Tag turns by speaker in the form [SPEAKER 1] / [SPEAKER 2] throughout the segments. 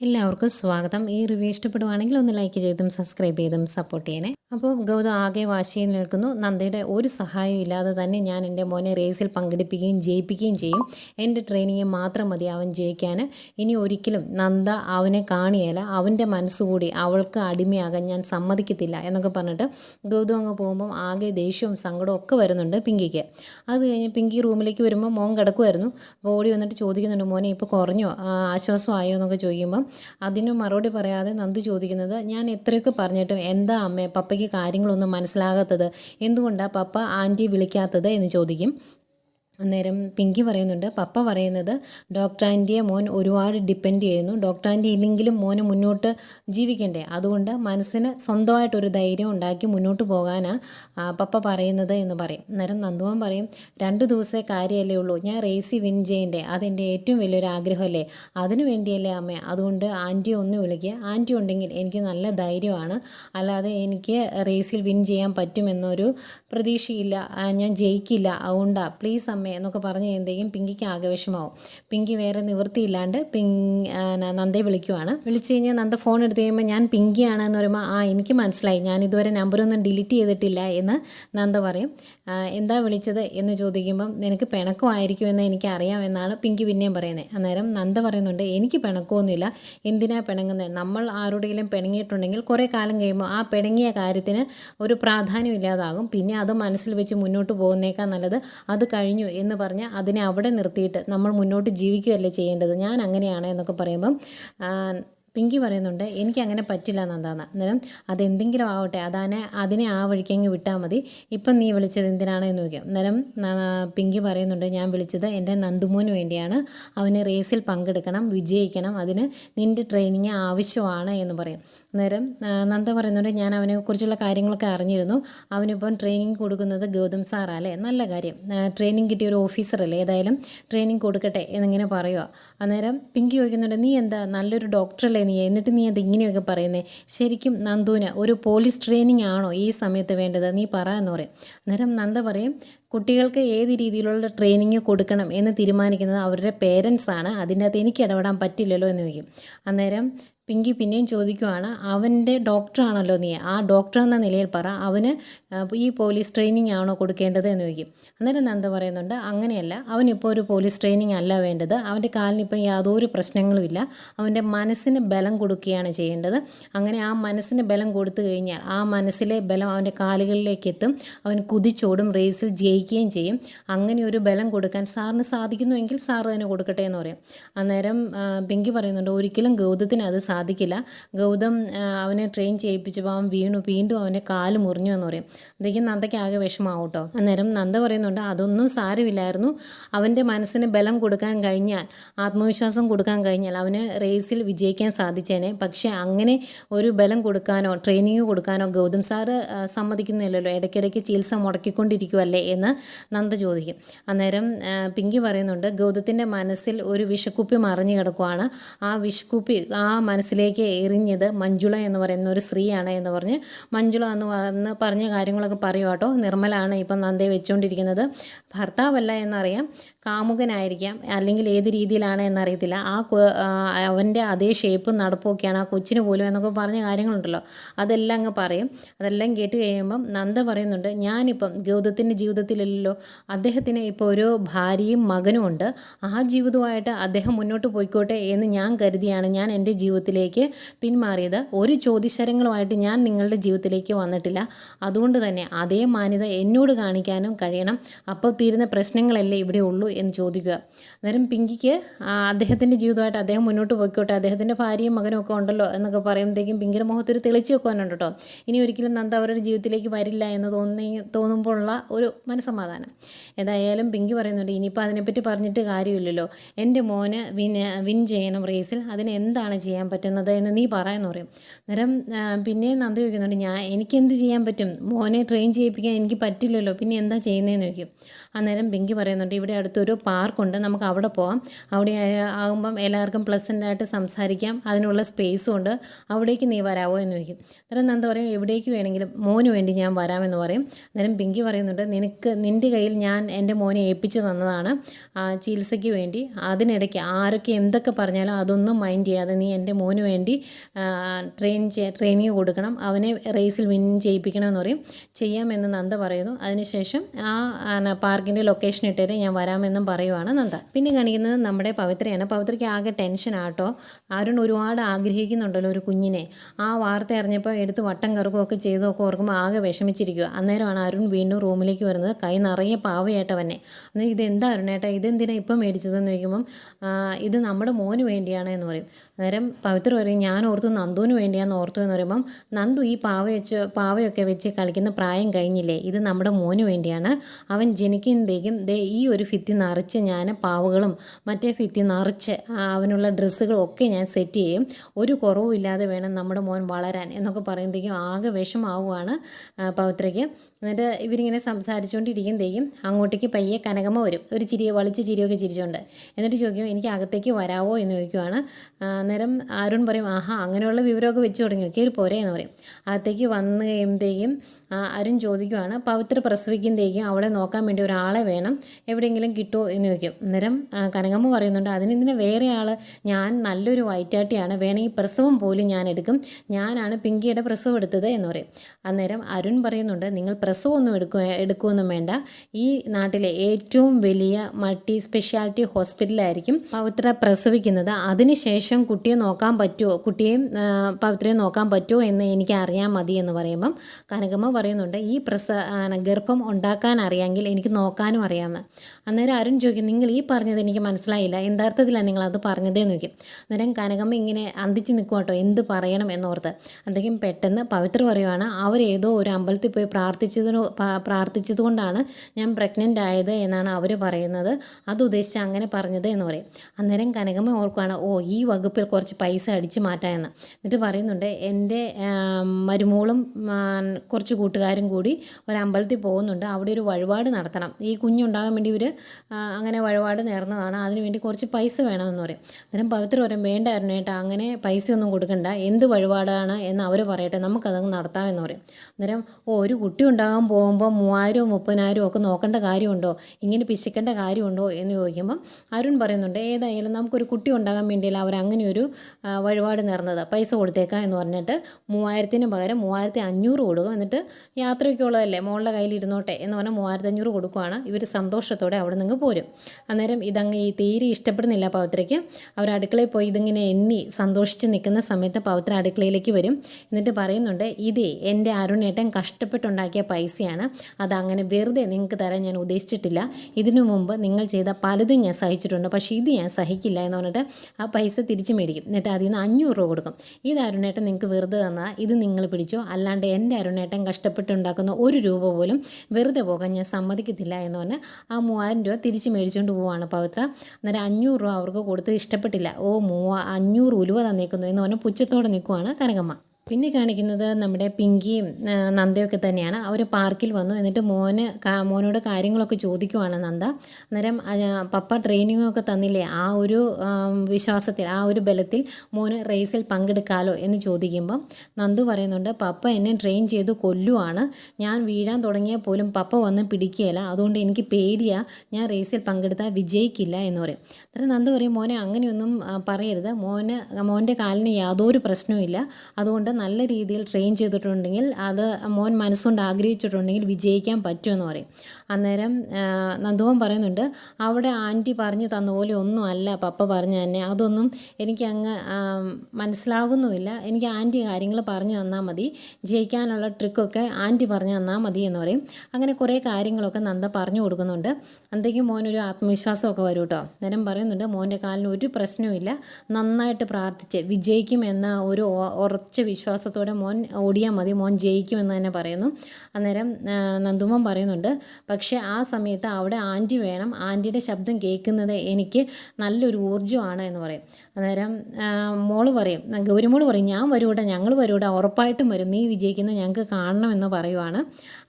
[SPEAKER 1] എല്ലാവർക്കും സ്വാഗതം. ഈ റിവ്യൂ ഇഷ്ടപ്പെടുവാണെങ്കിൽ ഒന്ന് ലൈക്ക് ചെയ്തും സബ്സ്ക്രൈബ് ചെയ്തും സപ്പോർട്ട് ചെയ്യണേ. അപ്പോൾ ഗൗതം ആകെ വാശിയിൽ നിൽക്കുന്നു. നന്ദിയുടെ ഒരു സഹായവും ഇല്ലാതെ തന്നെ ഞാൻ എന്റെ മോനെ റേസിൽ പങ്കെടുപ്പിക്കുകയും ജയിപ്പിക്കുകയും ചെയ്യും. എന്റെ ട്രെയിനിങ് മാത്രം മതി അവൻ ജയിക്കാൻ. ഇനി ഒരിക്കലും നന്ദ അവനെ കാണിയല്ല അവന്റെ മനസ്സുകൂടി അവൾക്ക് അടിമയാകാൻ ഞാൻ സമ്മതിക്കത്തില്ല എന്നൊക്കെ പറഞ്ഞിട്ട് ഗൗതം അങ്ങ് പോകുമ്പം ആകെ ദേഷ്യവും സങ്കടവും ഒക്കെ വരുന്നുണ്ട് പിങ്കിക്ക്. അത് കഴിഞ്ഞ് പിങ്കി റൂമിലേക്ക് വരുമ്പോൾ മോൻ കിടക്കുമായിരുന്നു അപ്പോൾ ഓടി വന്നിട്ട് ചോദിക്കുന്നുണ്ട് മോനെ ഇപ്പോൾ കുറഞ്ഞോ? ആശ്വാസമായോ? എന്നൊക്കെ ചോദിക്കുമ്പം അതിന് മറുപടി പറയാതെ നന്ദു ചോദിക്കുന്നത് ഞാൻ എത്രയൊക്കെ പറഞ്ഞിട്ടും എന്താ അമ്മേ പപ്പയ്ക്ക് കാര്യങ്ങളൊന്നും മനസ്സിലാകാത്തത്? എന്തുകൊണ്ടാണ് പപ്പ ആന്റി വിളിക്കാത്തത്? എന്ന് ചോദിക്കും. അന്നേരം പിങ്കി പറയുന്നുണ്ട് പപ്പ പറയുന്നത് ഡോക്ടർ ആന്റിയെ മോൻ ഒരുപാട് ഡിപ്പെൻഡ് ചെയ്യുന്നു. ഡോക്ടർ ആന്റി ഇല്ലെങ്കിലും മോന് മുന്നോട്ട് ജീവിക്കണ്ടേ? അതുകൊണ്ട് മനസ്സിന് സ്വന്തമായിട്ടൊരു ധൈര്യം ഉണ്ടാക്കി മുന്നോട്ട് പോകാനാണ് പപ്പ പറയുന്നത് എന്ന് പറയും. അന്നേരം നന്ദുവൻ പറയും രണ്ട് ദിവസത്തെ കാര്യമല്ലേ ഉള്ളൂ. ഞാൻ റേസി വിൻ ചെയ്യണ്ടേ? അതെന്റെ ഏറ്റവും വലിയൊരു ആഗ്രഹമല്ലേ? അതിനു വേണ്ടിയല്ലേ അമ്മ? അതുകൊണ്ട് ആന്റി ഒന്ന് വിളിക്കുക ആന്റി ഉണ്ടെങ്കിൽ എനിക്ക് നല്ല ധൈര്യമാണ്. അല്ലാതെ എനിക്ക് റേസിൽ വിൻ ചെയ്യാൻ പറ്റുമെന്നൊരു പ്രതീക്ഷയില്ല. ഞാൻ ജയിക്കില്ല. അതുകൊണ്ടാണ് പ്ലീസ് അമ്മേ എന്നൊക്കെ പറഞ്ഞ് കഴിയുമ്പോഴേക്കും പിങ്കിക്ക് ആകെ പിങ്കി വേറെ നിവൃത്തിയില്ലാണ്ട് പിങ് നന്ദയെ വിളിക്കുവാണ്. വിളിച്ചു കഴിഞ്ഞാൽ നന്ദ ഫോൺ എടുത്ത് കഴിയുമ്പോൾ ഞാൻ പിങ്കിയാണ് എന്ന് പറയുമ്പോൾ ആ എനിക്ക് മനസ്സിലായി. ഞാൻ ഇതുവരെ നമ്പറൊന്നും ഡിലീറ്റ് ചെയ്തിട്ടില്ല എന്ന് നന്ദ പറയും. എന്താ വിളിച്ചത്? എന്ന് ചോദിക്കുമ്പം നിനക്ക് പിണക്കമായിരിക്കുമെന്ന് എനിക്കറിയാം എന്നാണ് പിങ്കി പിന്നെയും പറയുന്നത് അന്നേരം നന്ദ പറയുന്നുണ്ട് എനിക്ക് പിണക്കമൊന്നുമില്ല. എന്തിനാ പിണങ്ങുന്നത് നമ്മൾ ആരോടെങ്കിലും പിണങ്ങിയിട്ടുണ്ടെങ്കിൽ കുറേ കാലം കഴിയുമ്പോൾ ആ പിണങ്ങിയ കാര്യത്തിന് ഒരു പ്രാധാന്യം ഇല്ലാതാകും. പിന്നെ അത് മനസ്സിൽ വെച്ച് മുന്നോട്ട് പോകുന്നേക്കാൾ നല്ലത് അത് കഴിഞ്ഞു. എന്ന് പറഞ്ഞ് അതിനെ അവിടെ നിർത്തിയിട്ട് നമ്മൾ മുന്നോട്ട് ജീവിക്കുകയല്ലേ ചെയ്യേണ്ടത്? ഞാൻ അങ്ങനെയാണ് എന്നൊക്കെ പറയുമ്പം പിങ്കി പറയുന്നുണ്ട് എനിക്ക് അങ്ങനെ പറ്റില്ല നന്ദാന്ന്. അന്നേരം അതെന്തെങ്കിലും ആവട്ടെ അതാനെ അതിനെ ആ വഴിക്കങ്ങ് വിട്ടാൽ മതി. ഇപ്പം നീ വിളിച്ചത് എന്തിനാണ് എന്ന് ചോദിക്കാം. അന്നേരം പിങ്കി പറയുന്നുണ്ട് ഞാൻ വിളിച്ചത് എന്റെ നന്ദുമോന് വേണ്ടിയാണ്. അവന് റേസിൽ പങ്കെടുക്കണം വിജയിക്കണം. അതിന് നിന്റെ ട്രെയിനിങ് ആവശ്യമാണ് എന്ന് പറയും. അന്നേരം നന്ദ പറയുന്നുണ്ട് ഞാൻ അവനെ കുറിച്ചുള്ള കാര്യങ്ങളൊക്കെ അറിഞ്ഞിരുന്നു. അവനിപ്പം ട്രെയിനിങ് കൊടുക്കുന്നത് ഗൗതം സാറാ അല്ലേ? നല്ല കാര്യം. ട്രെയിനിങ് കിട്ടിയ ഒരു ഓഫീസറല്ലേ ഏതായാലും ട്രെയിനിങ് കൊടുക്കട്ടെ എന്നിങ്ങനെ പറയുക അന്നേരം പിങ്കി ചോദിക്കുന്നുണ്ട് നീ എന്താ നല്ലൊരു ഡോക്ടറല്ലേ നീ എന്നിട്ട് നീ അത് ഇങ്ങനെയൊക്കെ പറയുന്നത് ശരിക്കും നന്ദുവിന് ഒരു പോലീസ് ട്രെയിനിങ് ആണോ ഈ സമയത്ത് വേണ്ടത്? നീ പറ എന്ന് പറയും. അന്നേരം നന്ദ പറയും കുട്ടികൾക്ക് ഏത് രീതിയിലുള്ള ട്രെയിനിങ് കൊടുക്കണം എന്ന് തീരുമാനിക്കുന്നത് അവരുടെ പേരൻസ് ആണ്. അതിന്റെ അകത്ത് എനിക്ക് ഇടപെടാൻ പറ്റില്ലല്ലോ എന്ന് ചോദിക്കും. അന്നേരം പിങ്കി പിന്നെയും ചോദിക്കുവാണ് അവന്റെ ഡോക്ടറാണല്ലോ നീ? ആ ഡോക്ടർ എന്ന നിലയിൽ പറ അവന് ഈ പോലീസ് ട്രെയിനിങ് ആണോ കൊടുക്കേണ്ടത്? എന്ന് ചോദിക്കും. അന്നേരം നന്ദ പറയുന്നുണ്ട് അങ്ങനെയല്ല അവനിപ്പോൾ ഒരു പോലീസ് ട്രെയിനിങ് അല്ല വേണ്ടത്. അവന്റെ കാലിന് ഇപ്പം യാതൊരു പ്രശ്നങ്ങളും ഇല്ല. അവന്റെ മനസ്സിന് ബലം കൊടുക്കുകയാണ് ചെയ്യേണ്ടത്. അങ്ങനെ ആ മനസ്സിന് ബലം കൊടുത്തു കഴിഞ്ഞാൽ ആ മനസ്സിലെ ബലം അവന്റെ കാലുകളിലേക്ക് എത്തും. അവൻ കുതിച്ചോടും റേസിൽ ജയിക്കുകയും ചെയ്യും. അങ്ങനെ ഒരു ബലം കൊടുക്കാൻ സാറിന് സാധിക്കുന്നുവെങ്കിൽ സാർ തന്നെ കൊടുക്കട്ടെ എന്ന് പറയും. അന്നേരം ബിങ്കി പറയുന്നുണ്ട് ഒരിക്കലും ഗൗതത്തിന് അത് സാധിക്കില്ല. ഗൗതം അവനെ ട്രെയിൻ ചെയ്യിപ്പിച്ചപ്പോൾ അവൻ വീണു. വീണ്ടും അവന്റെ കാൽ മുറിഞ്ഞു എന്ന് പറയും. അതൊക്കെയും നന്ദയ്ക്ക് ആകെ വിഷമാവും കേട്ടോ അന്നേരം നന്ദ പറയുന്നുണ്ട് അതൊന്നും സാരമില്ലായിരുന്നു. അവന്റെ മനസ്സിന് ബലം കൊടുക്കാൻ കഴിഞ്ഞാൽ ആത്മവിശ്വാസം കൊടുക്കാൻ കഴിഞ്ഞാൽ അവന് റേസിൽ വിജയിക്കാൻ സാധിച്ചേനെ. പക്ഷേ അങ്ങനെ ഒരു ബലം കൊടുക്കാനോ ട്രെയിനിങ് കൊടുക്കാനോ ഗൗതം സാറ് സമ്മതിക്കുന്നില്ലല്ലോ. ഇടയ്ക്കിടയ്ക്ക് ചികിത്സ മുടക്കിക്കൊണ്ടിരിക്കുമല്ലേ എന്ന് നന്ദ ചോദിക്കും. അന്നേരം പിങ്കി പറയുന്നുണ്ട് ഗൗതത്തിന്റെ മനസ്സിൽ ഒരു വിഷക്കുപ്പി മറിഞ്ഞു കിടക്കുവാണ്. ആ വിഷക്കുപ്പി ആ മനസ്സിലേക്ക് എറിഞ്ഞത് മഞ്ജുള എന്ന് പറയുന്ന ഒരു സ്ത്രീയാണ് എന്ന് പറഞ്ഞ് മഞ്ജുള എന്ന് പറഞ്ഞ് പറഞ്ഞ കാര്യങ്ങളൊക്കെ പറയുവാട്ടോ. നിർമ്മലാണ് ഇപ്പം നന്ദയെ വെച്ചുകൊണ്ടിരിക്കുന്നത് ഭർത്താവല്ല എന്നറിയാം. കാമുകനായിരിക്കാം അല്ലെങ്കിൽ ഏത് രീതിയിലാണ് എന്നറിയത്തില്ല. ആ അവന്റെ അതേ ഷേപ്പും നടപ്പൊക്കെയാണ് ആ കൊച്ചിന് പോലും എന്നൊക്കെ പറഞ്ഞ കാര്യങ്ങളുണ്ടല്ലോ. അതെല്ലാം അങ്ങ് പറയും. അതെല്ലാം കേട്ട് കഴിയുമ്പം നന്ദ പറയുന്നുണ്ട് ഞാനിപ്പം ഗൗതത്തിന്റെ ജീവിതത്തിലല്ലോ അദ്ദേഹത്തിന് ഇപ്പോൾ ഒരു ഭാര്യയും മകനും ഉണ്ട്. ആ ജീവിതമായിട്ട് അദ്ദേഹം മുന്നോട്ട് പോയിക്കോട്ടെ എന്ന് ഞാൻ കരുതിയാണ് ഞാൻ എന്റെ ജീവിതത്തിലേക്ക് പിന്മാറിയത്. ഒരു ചോദ്യശരങ്ങളുമായിട്ട് ഞാൻ നിങ്ങളുടെ ജീവിതത്തിലേക്ക് വന്നിട്ടില്ല. അതുകൊണ്ട് തന്നെ അതേ മാന്യത എന്നോട് കാണിക്കാനും കഴിയണം. അപ്പോൾ തീരുന്ന പ്രശ്നങ്ങളല്ലേ ഇവിടെ ഉള്ളൂ. എന്ന് ചോദിക്കുക. അന്നേരം പിങ്കിക്ക് അദ്ദേഹത്തിന്റെ ജീവിതമായിട്ട് അദ്ദേഹം മുന്നോട്ട് പോയിക്കോട്ടെ. അദ്ദേഹത്തിന്റെ ഭാര്യയും മകനും ഒക്കെ ഉണ്ടല്ലോ എന്നൊക്കെ പറയുമ്പോഴത്തേക്കും പിങ്കിയുടെ മുഖത്തൊരു തെളിച്ച് വെക്കുവാനുണ്ട് കേട്ടോ. ഇനി ഒരിക്കലും നന്ദ അവരുടെ ജീവിതത്തിലേക്ക് വരില്ല എന്ന് തോന്നി തോന്നുമ്പോഴുള്ള ഒരു മനസ്സമാധാനം. ഏതായാലും പിങ്കി പറയുന്നുണ്ട് ഇനിയിപ്പോൾ അതിനെപ്പറ്റി പറഞ്ഞിട്ട് കാര്യമില്ലല്ലോ. എന്റെ മോന് വിൻ വിൻ ചെയ്യണം റേസിൽ. അതിന് എന്താണ് ചെയ്യാൻ പറ്റുന്നത് എന്ന് നീ പറയാമെന്ന് പറയും. അന്നേരം പിന്നെ നന്ദി ചോദിക്കുന്നുണ്ട് ഞാൻ എനിക്കെന്ത് ചെയ്യാൻ പറ്റും? മോനെ ട്രെയിൻ ചെയ്യിപ്പിക്കാൻ എനിക്ക് പറ്റില്ലല്ലോ. പിന്നെ എന്താ ചെയ്യുന്നതെന്ന് ചോദിക്കും. അന്നേരം പിങ്കി പറയുന്നുണ്ട് ഇവിടെ അടുത്ത് ഒരു പാർക്കുണ്ട് നമുക്ക് അവിടെ പോകാം അവിടെ ആകുമ്പം എല്ലാവർക്കും പ്ലസന്റായിട്ട് സംസാരിക്കാം. അതിനുള്ള സ്പേസും ഉണ്ട്. അവിടേക്ക് നീ വരാവോ എന്ന് ചോദിക്കും. അന്നേരം നന്ദ പറയും എവിടേക്ക് വേണമെങ്കിലും മോന് വേണ്ടി ഞാൻ വരാമെന്ന് പറയും. അന്നേരം പിങ്കി പറയുന്നുണ്ട് നിനക്ക് നിന്റെ കയ്യിൽ ഞാൻ എന്റെ മോനെ ഏൽപ്പിച്ച് തന്നതാണ് ചികിത്സയ്ക്ക് വേണ്ടി. അതിനിടയ്ക്ക് ആരൊക്കെ എന്തൊക്കെ പറഞ്ഞാലും അതൊന്നും മൈൻഡ് ചെയ്യാതെ നീ എന്റെ മോന് വേണ്ടി ട്രെയിൻ ട്രെയിനിങ് കൊടുക്കണം. അവനെ റേസിൽ വിൻ ചെയ്യിപ്പിക്കണമെന്ന് പറയും. ചെയ്യാമെന്ന് നന്ദ പറയുന്നു. അതിനുശേഷം ആ പാർക്കിന്റെ ലൊക്കേഷൻ ഇട്ടേരെ ഞാൻ വരാമെന്നും പറയുവാണ് നന്ദ. പിന്നെ കാണിക്കുന്നത് നമ്മുടെ പവിത്രയാണ്. പവിത്രയ്ക്ക് ആകെ ടെൻഷൻ ആട്ടോ. അരുൺ ഒരുപാട് ആഗ്രഹിക്കുന്നുണ്ടല്ലോ ഒരു കുഞ്ഞിനെ. ആ വാർത്ത അറിഞ്ഞപ്പോൾ എടുത്ത് വട്ടം കറുക്കുകയൊക്കെ ചെയ്തൊക്കെ ഓർക്കുമ്പോൾ ആകെ വിഷമിച്ചിരിക്കുക അന്നേരമാണ് അരുൺ വീണ്ടും റൂമിലേക്ക് വരുന്നത്. കൈ നിറയെ പാവയേട്ടവനെ അന്നേരം ഇതെന്താ അരുണേട്ടാ ഇതെന്തിനാ ഇപ്പം മേടിച്ചതെന്ന് ചോദിക്കുമ്പം ഇത് നമ്മുടെ മോന് വേണ്ടിയാണ് എന്ന് പറയും. അന്നേരം പവിത്ര പറയും ഞാൻ ഓർത്തു നന്ദുവിന് വേണ്ടിയാണെന്ന് ഓർത്തു എന്ന് പറയുമ്പം നന്ദു ഈ പാവ വെച്ച് പാവയൊക്കെ വെച്ച് കളിക്കുന്ന പ്രായം കഴിഞ്ഞില്ലേ? ഇത് നമ്മുടെ മോന് വേണ്ടിയാണ്. അവൻ ജനിക്കുന്നതേക്കും ദേ ഈ ഒരു ഭിത്തി നിറച്ച് ഞാൻ പാവുകളും മറ്റേ ഭിത്തി നിറച്ച് അവനുള്ള ഡ്രസ്സുകളും ഒക്കെ ഞാൻ സെറ്റ് ചെയ്യും. ഒരു കുറവുമില്ലാതെ വേണം നമ്മുടെ മോൻ വളരാൻ എന്നൊക്കെ പറയുമ്പോഴത്തേക്കും ആകെ വിഷമാവുകയാണ് പവിത്രയ്ക്ക്. എന്നിട്ട് ഇവരിങ്ങനെ സംസാരിച്ചുകൊണ്ടിരിക്കുമ്പോഴേക്കും അങ്ങോട്ടേക്ക് പയ്യെ കനകമ്മ വരും. ഒരു ചിരിയെ വളിച്ച് ചിരിയൊക്കെ ചിരിച്ചുകൊണ്ട് എന്നിട്ട് ചോദിക്കും എനിക്ക് അകത്തേക്ക് വരാവോ? എന്ന് ചോദിക്കുവാണ്. അന്നേരം അരുൺ പറയും ആഹാ അങ്ങനെയുള്ള വിവരമൊക്കെ വെച്ച് തുടങ്ങി കയറി പോരെ എന്ന് പറയും. അകത്തേക്ക് വന്ന് കഴിയുമ്പോഴത്തേക്കും അരുൺ ചോദിക്കുവാണ് പവിത്ര പ്രസവിക്കുമ്പോഴേക്കും അവളെ നോക്കാൻ വേണ്ടി ഒരാളെ വേണം. എവിടെയെങ്കിലും കിട്ടുമോ എന്ന് ചോദിക്കും. അന്നേരം കനകമ്മ പറയുന്നുണ്ട് അതിനെന്തിനാ വേറെ ആൾ ഞാൻ നല്ലൊരു വയറ്റാട്ടിയാണ് വേണമെങ്കിൽ പ്രസവം പോലും ഞാൻ എടുക്കും. ഞാനാണ് പിങ്കിയുടെ പ്രസവം എടുത്തത് എന്ന് പറയും. അന്നേരം അരുൺ പറയുന്നുണ്ട് നിങ്ങൾ പ്രസവമൊന്നും എടുക്കുക എടുക്കുമെന്നും വേണ്ട. ഈ നാട്ടിലെ ഏറ്റവും വലിയ മൾട്ടി സ്പെഷ്യാലിറ്റി ഹോസ്പിറ്റലായിരിക്കും പവിത്ര പ്രസവിക്കുന്നത്. അതിനുശേഷം കുട്ടിയെ നോക്കാൻ പറ്റുമോ കുട്ടിയെയും പവിത്രയെ നോക്കാൻ പറ്റുമോ എന്ന് എനിക്ക് അറിയാൻ മതി എന്ന് പറയുമ്പം കനകമ്മ പറയുന്നുണ്ട് ഈ പ്രസ ഗർഭം ഉണ്ടാക്കാൻ അറിയാമെങ്കിൽ എനിക്ക് നോക്കാനും അറിയാമെന്ന്. അന്നേരം അരുൺ ചോദിക്കും നിങ്ങൾ ഈ പറഞ്ഞത് എനിക്ക് മനസ്സിലായില്ല. യഥാർത്ഥത്തിലാണ് നിങ്ങൾ അത് പറഞ്ഞതേന്ന് ചോദിക്കും. അന്നേരം കനകമ്മ ഇങ്ങനെ അന്തിച്ച് നിൽക്കും കേട്ടോ എന്ത് പറയണം? എന്നോർത്ത്. അന്തേക്കും പെട്ടെന്ന് പവിത്ര പറയുവാണ് അവരേതോ ഒരു അമ്പലത്തിൽ പോയി പ്രാർത്ഥിച്ചതിനോ പ്രാർത്ഥിച്ചതുകൊണ്ടാണ് ഞാൻ പ്രഗ്നന്റ് ആയത് എന്നാണ് അവർ പറയുന്നത്. അത് ഉദ്ദേശിച്ച് അങ്ങനെ പറഞ്ഞത് എന്ന് പറയും. അന്നേരം കനകമ്മ ഓർക്കുവാണ് ഓ ഈ വകുപ്പിൽ കുറച്ച് പൈസ അടിച്ച് മാറ്റാമെന്ന്. എന്നിട്ട് പറയുന്നുണ്ട് എന്റെ മരുമോളും കുറച്ച് കൂട്ടുകാരും കൂടി ഒരു അമ്പലത്തിൽ പോകുന്നുണ്ട്. അവിടെ ഒരു വഴിപാട് നടത്തണം. ഈ കുഞ്ഞുണ്ടാകാൻ വേണ്ടി ഇവർ അങ്ങനെ വഴിപാട് നേർന്നതാണ്. അതിനുവേണ്ടി കുറച്ച് പൈസ വേണമെന്ന് പറയും. അന്നേരം പവിത്ര പറയും വേണ്ടായിരുന്നു കേട്ടോ അങ്ങനെ പൈസയൊന്നും കൊടുക്കണ്ട. എന്ത് വഴിപാടാണ്? എന്ന് അവർ പറയട്ടെ. നമുക്കതങ്ങ് നടത്താമെന്ന് പറയും. അന്നേരം ഓ ഒരു കുട്ടി ഉണ്ടാകാൻ പോകുമ്പോൾ മൂവായിരവും മുപ്പതിനായിരവും ഒക്കെ നോക്കേണ്ട കാര്യമുണ്ടോ? ഇങ്ങനെ പിശിക്കേണ്ട കാര്യമുണ്ടോ? എന്ന് ചോദിക്കുമ്പം അരുൺ പറയുന്നുണ്ട് ഏതായാലും നമുക്കൊരു കുട്ടി ഉണ്ടാകാൻ വേണ്ടിയില്ല അവർ അങ്ങനെ ഒരു വഴിപാട് നേർന്നത്. പൈസ കൊടുത്തേക്കാം എന്ന് പറഞ്ഞിട്ട് മൂവായിരത്തിന് പകരം മൂവായിരത്തി അഞ്ഞൂറ് കൊടുക്കും. എന്നിട്ട് യാത്രയ്ക്കുള്ളതല്ലേ മോളുടെ കയ്യിൽ ഇരുന്നോട്ടെ എന്ന് പറഞ്ഞാൽ മൂവായിരത്തി അഞ്ഞൂറ് കൊടുക്കുവാണ്. ഇവർ സന്തോഷത്തോടെ അവിടെ നിന്ന് പോരും. അന്നേരം ഇതങ്ങ് ഈ തീരെ ഇഷ്ടപ്പെടുന്നില്ല പവിത്രയ്ക്ക് അവർ അടുക്കളയിൽ പോയി ഇതിങ്ങനെ എണ്ണി സന്തോഷിച്ച് നിൽക്കുന്ന സമയത്ത് പവിത്ര അടുക്കളയിലേക്ക് വരും. എന്നിട്ട് പറയുന്നുണ്ട് ഇതേ എന്റെ അരുണേട്ടൻ കഷ്ടപ്പെട്ടുണ്ടാക്കിയ പൈസയാണ്. അത് അങ്ങനെ വെറുതെ നിങ്ങൾക്ക് തരാൻ ഞാൻ ഉദ്ദേശിച്ചിട്ടില്ല. ഇതിനു മുമ്പ് നിങ്ങൾ ചെയ്ത പലതും ഞാൻ സഹിച്ചിട്ടുണ്ട്. പക്ഷേ ഇത് ഞാൻ സഹിക്കില്ല എന്ന് പറഞ്ഞിട്ട് ആ പൈസ തിരിച്ച് മേടിക്കും. എന്നിട്ട് അതിൽ നിന്ന് അഞ്ഞൂറ് രൂപ കൊടുക്കും. ഇത് അരുണേട്ടൻ നിങ്ങൾക്ക് വെറുതെ തന്നാൽ ഇത് നിങ്ങൾ പിടിച്ചോ. അല്ലാണ്ട് എന്റെ അരുണേട്ടൻ കഷ്ടപ്പെട്ടുണ്ടാക്കുന്ന ഒരു രൂപ പോലും വെറുതെ പോകാൻ ഞാൻ സമ്മതിക്കത്തില്ല എന്ന് പറഞ്ഞ് ആ മൂവായിരം രൂപ തിരിച്ച് മേടിച്ചുകൊണ്ട് പോവുകയാണ് പവിത്ര. അന്നേരം അഞ്ഞൂറ് രൂപ അവർക്ക് കൊടുത്ത് ഇഷ്ടപ്പെട്ടില്ല. ഓ മൂവ അഞ്ഞൂറ് ഉലുവ തന്നേക്കുന്നു എന്ന് പറഞ്ഞ് പുച്ഛത്തോടെ നിൽക്കുവാണ് കനകമ്മ. പിന്നെ കാണിക്കുന്നത് നമ്മുടെ പിങ്കിയും നന്ദയൊക്കെ തന്നെയാണ്. അവർ പാർക്കിൽ വന്നു. എന്നിട്ട് മോന് മോനോട് കാര്യങ്ങളൊക്കെ ചോദിക്കുവാണ് നന്ദ. അന്നേരം പപ്പ ട്രെയിനിങ് ഒക്കെ തന്നില്ലേ? ആ ഒരു വിശ്വാസത്തിൽ ആ ഒരു ബലത്തിൽ മോന് റേസിൽ പങ്കെടുക്കാലോ എന്ന് ചോദിക്കുമ്പം നന്ദു പറയുന്നുണ്ട് പപ്പ എന്നെ ട്രെയിൻ ചെയ്ത് കൊല്ലുവാണ്. ഞാൻ വീഴാൻ തുടങ്ങിയാൽ പോലും പപ്പ വന്ന് പിടിക്കുകയില്ല. അതുകൊണ്ട് എനിക്ക് പേടിയാ. ഞാൻ റേസിൽ പങ്കെടുത്താൽ വിജയിക്കില്ല എന്ന് പറയും. അന്നേരം നന്ദു പറയും മോനെ അങ്ങനെയൊന്നും പറയരുത്. മോന് മോന്റെ കാലിന് യാതൊരു പ്രശ്നവുമില്ല. അതുകൊണ്ട് നല്ല രീതിയിൽ ട്രെയിൻ ചെയ്തിട്ടുണ്ടെങ്കിൽ അത് മോൻ മനസ്സുകൊണ്ട് ആഗ്രഹിച്ചിട്ടുണ്ടെങ്കിൽ വിജയിക്കാൻ പറ്റുമെന്ന് പറയും. അന്നേരം നന്ദുവൻ പറയുന്നുണ്ട് അവിടെ ആന്റി പറഞ്ഞു തന്ന പോലെ ഒന്നും അല്ല പപ്പ പറഞ്ഞു തന്നെ. അതൊന്നും എനിക്ക് അങ്ങ് മനസ്സിലാകുന്നുമില്ല. എനിക്ക് ആന്റി കാര്യങ്ങൾ പറഞ്ഞു തന്നാൽ മതി. ജയിക്കാനുള്ള ട്രിക്കൊക്കെ ആന്റി പറഞ്ഞു തന്നാൽ മതി എന്ന് പറയും. അങ്ങനെ കുറേ കാര്യങ്ങളൊക്കെ നന്ദ പറഞ്ഞു കൊടുക്കുന്നുണ്ട്. അന്തേക്കും മോനൊരു ആത്മവിശ്വാസമൊക്കെ വരും കേട്ടോ. നേരം പറയുന്നുണ്ട് മോന്റെ കാലിന് ഒരു പ്രശ്നവുമില്ല. നന്നായിട്ട് പ്രാർത്ഥിച്ച് വിജയിക്കുമെന്ന ഒരു ഉറച്ച വിശ്വാസം ആത്മവിശ്വാസത്തോടെ മോൻ ഓടിയാൽ മതി മോൻ ജയിക്കുമെന്ന് തന്നെ പറയുന്നു. അന്നേരം നന്ദുമോൻ പറയുന്നുണ്ട് പക്ഷേ ആ സമയത്ത് അവിടെ ആന്റി വേണം. ആന്റിയുടെ ശബ്ദം കേൾക്കുന്നത് എനിക്ക് നല്ലൊരു ഊർജമാണ് എന്ന് പറയും. അന്നേരം മോൾ പറയും ഗൗരിമോൾ പറയും ഞാൻ വരൂടെ ഞങ്ങൾ വരൂടെ ഉറപ്പായിട്ടും വരും. നീ വിജയിക്കുന്നത് ഞങ്ങൾക്ക് കാണണമെന്ന് പറയുവാണ്.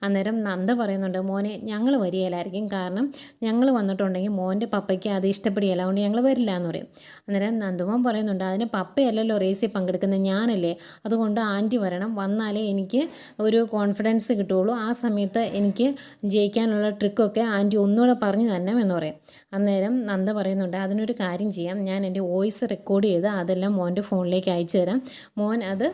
[SPEAKER 1] അന്നേരം നന്ദ പറയുന്നുണ്ട് മോനെ ഞങ്ങൾ വരികയില്ലായിരിക്കും. കാരണം ഞങ്ങൾ വന്നിട്ടുണ്ടെങ്കിൽ മോന്റെ പപ്പയ്ക്ക് അത് ഇഷ്ടപ്പെടുകയില്ല. അതുകൊണ്ട് ഞങ്ങൾ വരില്ല എന്ന് പറയും. അന്നേരം നന്ദുമോൻ പറയുന്നുണ്ട് അതിന് പപ്പയല്ലല്ലോ റേസിൽ പങ്കെടുക്കുന്നത്. ഞാനല്ലേ. അതുകൊണ്ട് ആന്റി വരണം. വന്നാലേ എനിക്ക് ഒരു കോൺഫിഡൻസ് കിട്ടുകയുള്ളൂ. ആ സമയത്ത് എനിക്ക് ജയിക്കാനുള്ള ട്രിക്കൊക്കെ ആന്റി ഒന്നുകൂടെ പറഞ്ഞു തന്നെ എന്ന് പറയും. അന്നേരം നന്ദ പറയുന്നുണ്ട് അതിനൊരു കാര്യം ചെയ്യാം. ഞാൻ എന്റെ വോയിസ് റെക്കോർഡ് ചെയ്ത് അതെല്ലാം മോന്റെ ഫോണിലേക്ക് അയച്ചു തരാം. മോൻ അത്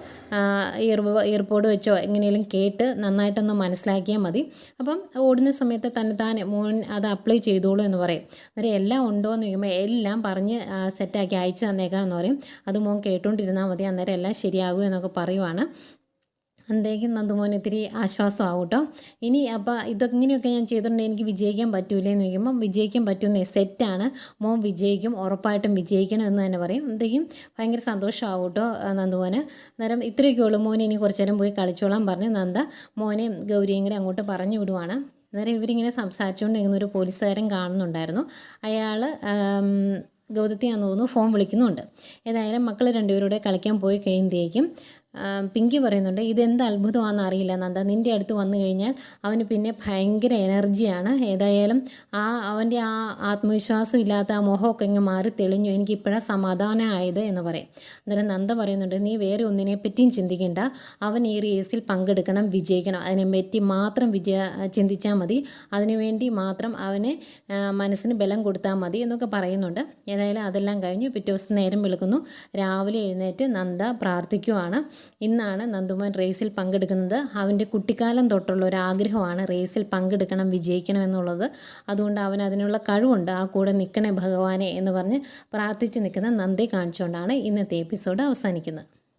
[SPEAKER 1] ഇയർ ഇയർപോഡ് വെച്ചോ എങ്ങനെയെങ്കിലും കേട്ട് നന്നായിട്ടൊന്ന് മനസ്സിലാക്കിയാൽ മതി. അപ്പം ഓടുന്ന സമയത്ത് തന്നെ താനെ മോൻ അത് അപ്ലൈ ചെയ്തോളൂ എന്ന് പറയും. അന്നേരം എല്ലാം ഉണ്ടോ എന്ന് ചോദിക്കുമ്പോൾ എല്ലാം പറഞ്ഞ് സെറ്റാക്കി അയച്ചു തന്നേക്കാം എന്ന് പറയും. അത് മോൻ കേട്ടുകൊണ്ടിരുന്നാൽ മതി. അന്നേരം എല്ലാം ശരിയാകും എന്നൊക്കെ പറയുവാണ്. അന്തേക്കും നന്ദുമോൻ ഇത്തിരി ആശ്വാസമാവും കേട്ടോ ഇനി അപ്പോൾ ഇതൊങ്ങനെയൊക്കെ ഞാൻ ചെയ്തിട്ടുണ്ടെങ്കിൽ എനിക്ക് വിജയിക്കാൻ പറ്റൂലേ എന്ന് ചോദിക്കുമ്പോൾ വിജയിക്കാൻ പറ്റുന്ന സെറ്റാണ് മോൻ വിജയിക്കും ഉറപ്പായിട്ടും വിജയിക്കണം എന്ന് തന്നെ പറയും. അന്തേക്കും ഭയങ്കര സന്തോഷമാവും കേട്ടോ നന്ദുമോന്. അന്നേരം ഇത്രയൊക്കെ ഉള്ളൂ. മോനെ ഇനി കുറച്ച് നേരം പോയി കളിച്ചോളാൻ പറഞ്ഞ് നന്ദ മോനെ ഗൗരിയും കൂടെ അങ്ങോട്ട് പറഞ്ഞു വിടുവാണ്. അന്നേരം ഇവരിങ്ങനെ സംസാരിച്ചുകൊണ്ട് നിൽക്കുന്ന ഒരു പോലീസുകാരൻ കാണുന്നുണ്ടായിരുന്നു. അയാൾ ഗൗതത്തിയാന്ന് തോന്നുന്നു ഫോൺ വിളിക്കുന്നുണ്ട്. ഏതായാലും മക്കൾ രണ്ടുപേരുടെ കളിക്കാൻ പോയി കഴിയുമ്പോഴേക്കും പിങ്കി പറയുന്നുണ്ട് ഇതെന്ത് അത്ഭുതമാണെന്ന് അറിയില്ല നന്ദ. നിന്റെ അടുത്ത് വന്നു കഴിഞ്ഞാൽ അവന് പിന്നെ ഭയങ്കര എനർജിയാണ്. ഏതായാലും ആ അവന്റെ ആ ആത്മവിശ്വാസം ഇല്ലാത്ത ആ മോഹമൊക്കെ ഇങ്ങ് മാറി തെളിഞ്ഞു. എനിക്ക് ഇപ്പോഴാണ് സമാധാനമായത് എന്ന് പറയും. അന്നേരം നന്ദ പറയുന്നുണ്ട് നീ വേറെ ഒന്നിനെ പറ്റിയും ചിന്തിക്കേണ്ട. അവൻ ഈ റേസിൽ പങ്കെടുക്കണം വിജയിക്കണം. അതിനെ പറ്റി മാത്രം വിജയ ചിന്തിച്ചാൽ മതി. അതിനുവേണ്ടി മാത്രം അവന് മനസ്സിന് ബലം കൊടുത്താൽ മതി എന്നൊക്കെ പറയുന്നുണ്ട്. ഏതായാലും അതെല്ലാം കഴിഞ്ഞു. പിറ്റേ ദിവസം നേരം വിളിക്കുന്നു. രാവിലെ എഴുന്നേറ്റ് നന്ദ പ്രാർത്ഥിക്കുവാണ്. ഇന്നാണ് നന്ദുമോൻ റേസിൽ പങ്കെടുക്കുന്നത്. അവന്റെ കുട്ടിക്കാലം തൊട്ടുള്ള ഒരു ആഗ്രഹമാണ് റേസിൽ പങ്കെടുക്കണം വിജയിക്കണം എന്നുള്ളത്. അതുകൊണ്ട് അവൻ അതിനുള്ള കഴിവുണ്ട്. ആ കൂടെ നിൽക്കണേ ഭഗവാനെ എന്ന് പറഞ്ഞ് പ്രാർത്ഥിച്ച് നിൽക്കുന്ന നന്ദി കാണിച്ചുകൊണ്ടാണ് ഇന്നത്തെ എപ്പിസോഡ് അവസാനിക്കുന്നത്.